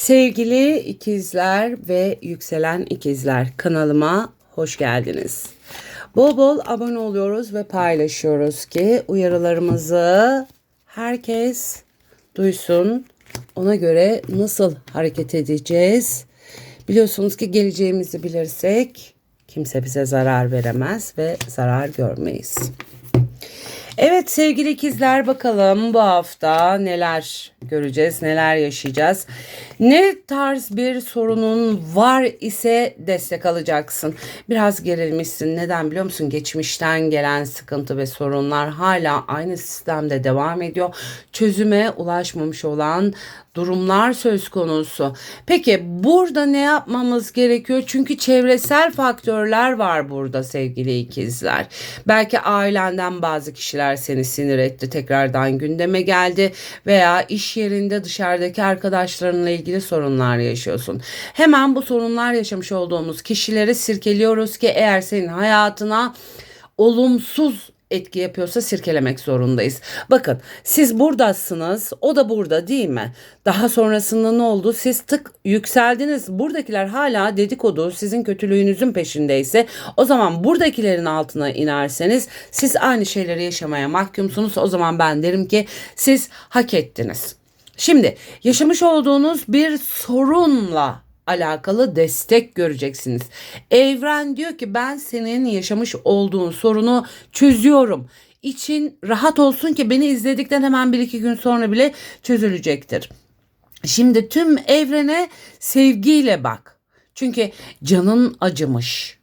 Sevgili ikizler ve yükselen ikizler kanalıma hoş geldiniz. Bol bol abone oluyoruz ve paylaşıyoruz ki uyarılarımızı herkes duysun. Ona göre nasıl hareket edeceğiz? Biliyorsunuz ki geleceğimizi bilirsek kimse bize zarar veremez ve zarar görmeyiz. Evet sevgili ikizler bakalım bu hafta neler göreceğiz, neler yaşayacağız. Ne tarz bir sorunun var ise destek alacaksın. Biraz gerilmişsin. Neden biliyor musun? Geçmişten gelen sıkıntı ve sorunlar hala aynı sistemde devam ediyor. Çözüme ulaşmamış olan durumlar söz konusu. Peki burada ne yapmamız gerekiyor? Çünkü çevresel faktörler var burada sevgili ikizler. Belki ailenden bazı kişiler seni sinir etti, tekrardan gündeme geldi veya iş yerinde dışarıdaki arkadaşlarınla ilgili sorunlar yaşıyorsun. Hemen bu sorunlar yaşamış olduğumuz kişileri sirkeliyoruz ki eğer senin hayatına olumsuz etki yapıyorsa sirkelemek zorundayız. Bakın siz buradasınız o da burada değil mi? Daha sonrasında ne oldu? Siz tık yükseldiniz. Buradakiler hala dedikodu sizin kötülüğünüzün peşindeyse o zaman buradakilerin altına inerseniz siz aynı şeyleri yaşamaya mahkumsunuz. O zaman ben derim ki siz hak ettiniz. Şimdi yaşamış olduğunuz bir sorunla alakalı destek göreceksiniz. Evren diyor ki ben senin yaşamış olduğun sorunu çözüyorum. İçin rahat olsun ki beni izledikten hemen bir iki gün sonra bile çözülecektir. Şimdi tüm evrene sevgiyle bak. Çünkü canın acımış.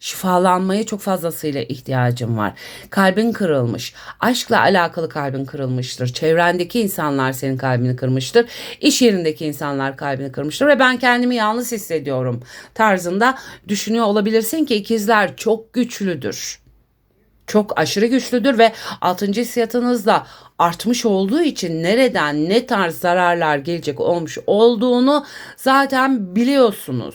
Şifalanmaya çok fazlasıyla ihtiyacım var. Kalbin kırılmış. Aşkla alakalı kalbin kırılmıştır. Çevrendeki insanlar senin kalbini kırmıştır. İş yerindeki insanlar kalbini kırmıştır ve ben kendimi yalnız hissediyorum tarzında düşünüyor olabilirsin ki ikizler çok güçlüdür. Çok aşırı güçlüdür ve altıncı hissiyatınız da artmış olduğu için nereden ne tarz zararlar gelecek olmuş olduğunu zaten biliyorsunuz.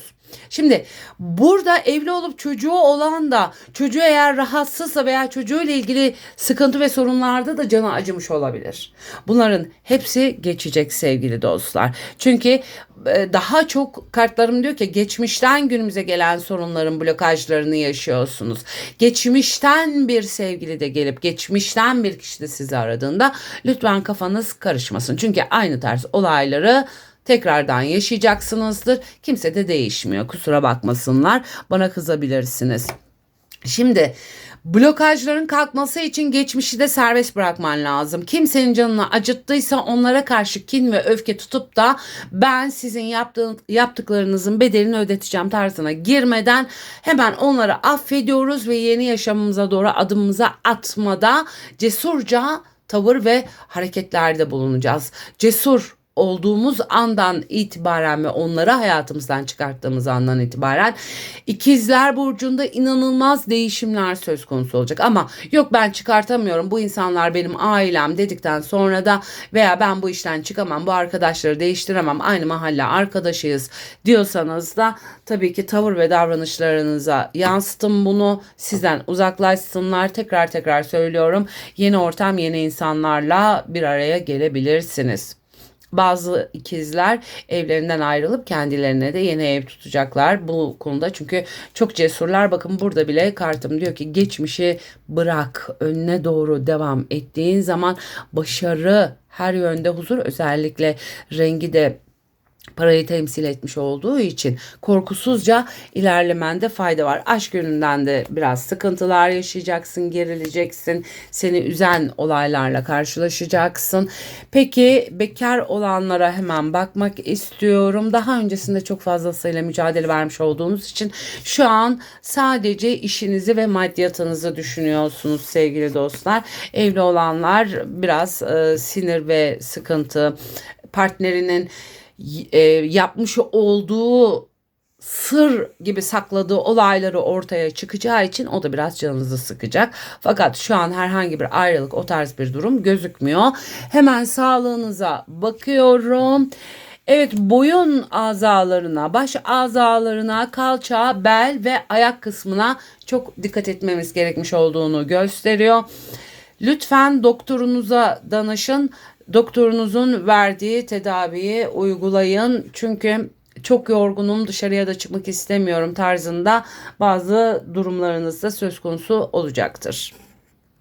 Şimdi burada evli olup çocuğu olan da çocuğu eğer rahatsızsa veya çocuğuyla ilgili sıkıntı ve sorunlarda da canı acımış olabilir. Bunların hepsi geçecek sevgili dostlar. Çünkü e, daha çok kartlarım diyor ki geçmişten günümüze gelen sorunların blokajlarını yaşıyorsunuz. Geçmişten bir sevgili de gelip geçmişten bir kişi de sizi aradığında lütfen kafanız karışmasın. Çünkü aynı tarz olayları tekrardan yaşayacaksınızdır. Kimse de değişmiyor. Kusura bakmasınlar. Bana kızabilirsiniz. Şimdi blokajların kalkması için geçmişi de serbest bırakman lazım. Kimsenin canını acıttıysa onlara karşı kin ve öfke tutup da ben sizin yaptıklarınızın bedelini ödeteceğim tarzına girmeden hemen onları affediyoruz ve yeni yaşamımıza doğru adımımıza atmada cesurca tavır ve hareketlerde bulunacağız. Cesur olduğumuz andan itibaren ve onları hayatımızdan çıkarttığımız andan itibaren ikizler burcunda inanılmaz değişimler söz konusu olacak. Ama yok ben çıkartamıyorum bu insanlar benim ailem dedikten sonra da veya ben bu işten çıkamam bu arkadaşları değiştiremem aynı mahalle arkadaşıyız diyorsanız da tabii ki tavır ve davranışlarınıza yansıtın bunu sizden uzaklaşsınlar tekrar tekrar söylüyorum yeni ortam yeni insanlarla bir araya gelebilirsiniz. Bazı ikizler evlerinden ayrılıp kendilerine de yeni ev tutacaklar bu konuda. Çünkü çok cesurlar. Bakın burada bile kartım diyor ki geçmişi bırak. Önüne doğru devam ettiğin zaman başarı her yönde huzur özellikle rengi de parayı temsil etmiş olduğu için korkusuzca ilerlemende fayda var. Aşk yönünden de biraz sıkıntılar yaşayacaksın, gerileceksin. Seni üzen olaylarla karşılaşacaksın. Peki bekar olanlara hemen bakmak istiyorum. Daha öncesinde çok fazlasıyla mücadele vermiş olduğunuz için şu an sadece işinizi ve maddiyatınızı düşünüyorsunuz sevgili dostlar. Evli olanlar biraz e, sinir ve sıkıntı partnerinin e, yapmış olduğu sır gibi sakladığı olayları ortaya çıkacağı için o da biraz canınızı sıkacak. Fakat şu an herhangi bir ayrılık o tarz bir durum gözükmüyor. Hemen sağlığınıza bakıyorum. Evet boyun azalarına, baş azalarına, kalça, bel ve ayak kısmına çok dikkat etmemiz gerekmiş olduğunu gösteriyor. Lütfen doktorunuza danışın. Doktorunuzun verdiği tedaviyi uygulayın. Çünkü çok yorgunum dışarıya da çıkmak istemiyorum tarzında bazı durumlarınızda söz konusu olacaktır.